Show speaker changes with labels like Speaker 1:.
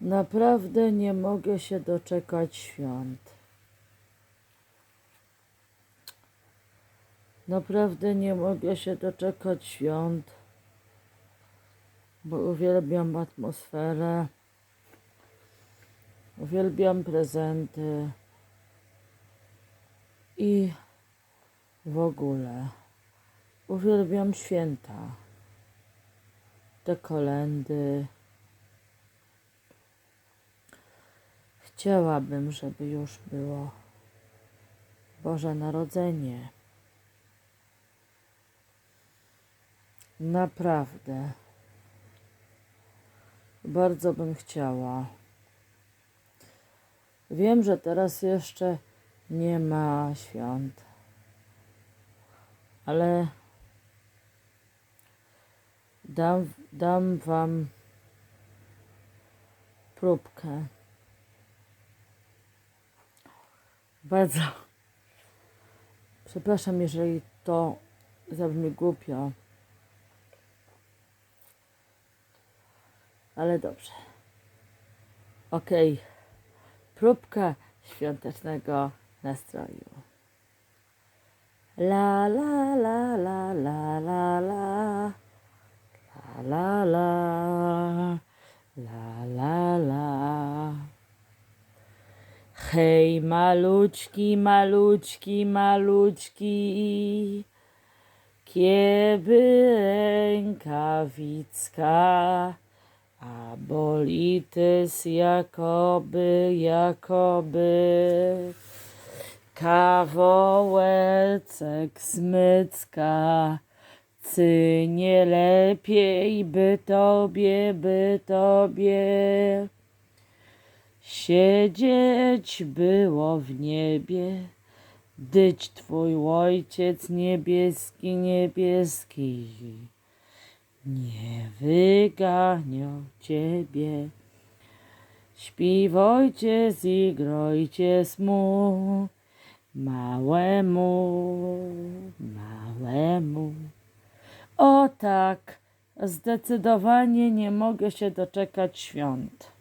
Speaker 1: Naprawdę nie mogę się doczekać świąt. Naprawdę nie mogę się doczekać świąt, bo uwielbiam atmosferę, uwielbiam prezenty i w ogóle uwielbiam święta, te kolendy. Chciałabym, żeby już było Boże Narodzenie. Naprawdę. Bardzo bym chciała. Wiem, że teraz jeszcze nie ma świąt, ale dam, dam Wam próbkę. Bardzo. Przepraszam, jeżeli to zabrzmi głupio. Ale dobrze. Okej. Próbka świątecznego nastroju. La la la la la la la. La la la. La la la. Hej, maluczki, maluczki, maluczki, kiedy rękawicka, a bolitis jakoby, jakoby, kawołecek smycka, czy nie lepiej by tobie, by tobie, Siedzieć było w niebie, dyć twój ojciec niebieski, niebieski, nie wyganiał ciebie. Śpiwojcie i grojcie mu, małemu, małemu. O tak, zdecydowanie nie mogę się doczekać świąt.